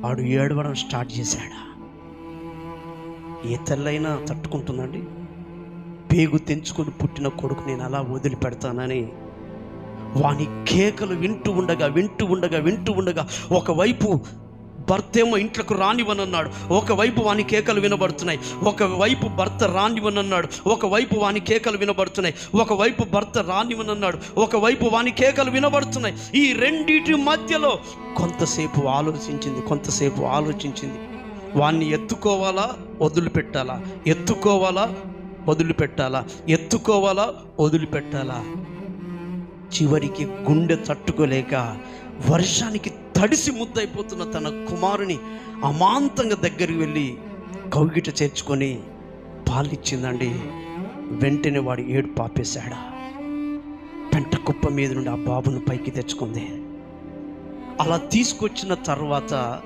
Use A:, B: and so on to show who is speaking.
A: వాడు ఏడవడం స్టార్ట్ చేశాడా? ఏ తల్లైనా తట్టుకుంటుందండి? పేగు తెంచుకొని పుట్టిన కొడుకు నేను అలా వదిలిపెడతానని వాని కేకలు వింటూ ఉండగా వింటూ ఉండగా వింటూ ఉండగా ఒకవైపు భర్త ఏమో ఇంట్లోకి రానివనన్నాడు ఒకవైపు వాని కేకలు వినబడుతున్నాయి. ఒకవైపు భర్త రానివనన్నాడు ఒకవైపు వాని కేకలు వినబడుతున్నాయి. ఒకవైపు భర్త రానివనన్నాడు ఒకవైపు వాని కేకలు వినబడుతున్నాయి. ఈ రెండింటి మధ్యలో కొంతసేపు ఆలోచించింది కొంతసేపు ఆలోచించింది. వాన్ని ఎత్తుకోవాలా వదిలిపెట్టాలా? ఎత్తుకోవాలా వదిలిపెట్టాలా? ఎత్తుకోవాలా వదిలిపెట్టాలా? చివరికి గుండె తట్టుకోలేక వర్షానికి తడిసి ముద్దయిపోతున్న తన కుమారుని అమాంతంగా దగ్గరికి వెళ్ళి కౌగిట చేర్చుకొని పాలిచ్చిందండి. వెంటనే వాడు ఏడు పాపేశాడా. పెంట కుప్ప మీద నుండి ఆ బాబును పైకి తెచ్చుకుంది. అలా తీసుకొచ్చిన తర్వాత